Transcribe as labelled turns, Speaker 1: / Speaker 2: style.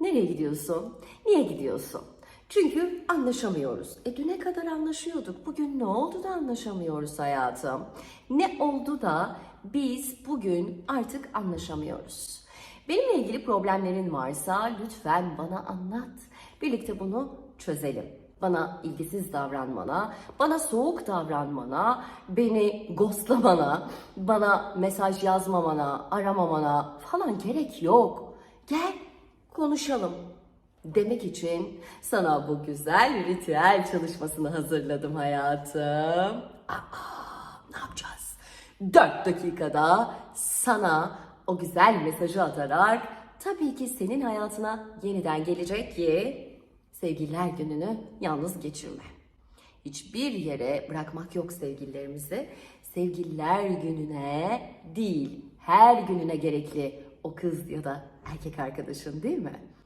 Speaker 1: Nereye gidiyorsun? Niye gidiyorsun? Çünkü anlaşamıyoruz. E düne kadar anlaşıyorduk. Bugün ne oldu da anlaşamıyoruz hayatım? Ne oldu da biz bugün artık anlaşamıyoruz? Benimle ilgili problemlerin varsa lütfen bana anlat. Birlikte bunu çözelim. Bana ilgisiz davranmana, bana soğuk davranmana, beni ghostlamana, bana mesaj yazmamana, aramamana falan gerek yok. Gel konuşalım demek için sana bu güzel ritüel çalışmasını hazırladım hayatım. Aa, ne yapacağız? 4 dakikada sana o güzel mesajı atarak tabii ki senin hayatına yeniden gelecek ki sevgililer gününü yalnız geçirme. Hiçbir yere bırakmak yok sevgililerimizi. Sevgililer gününe değil, her gününe gerekli o kız ya da erkek arkadaşın değil mi?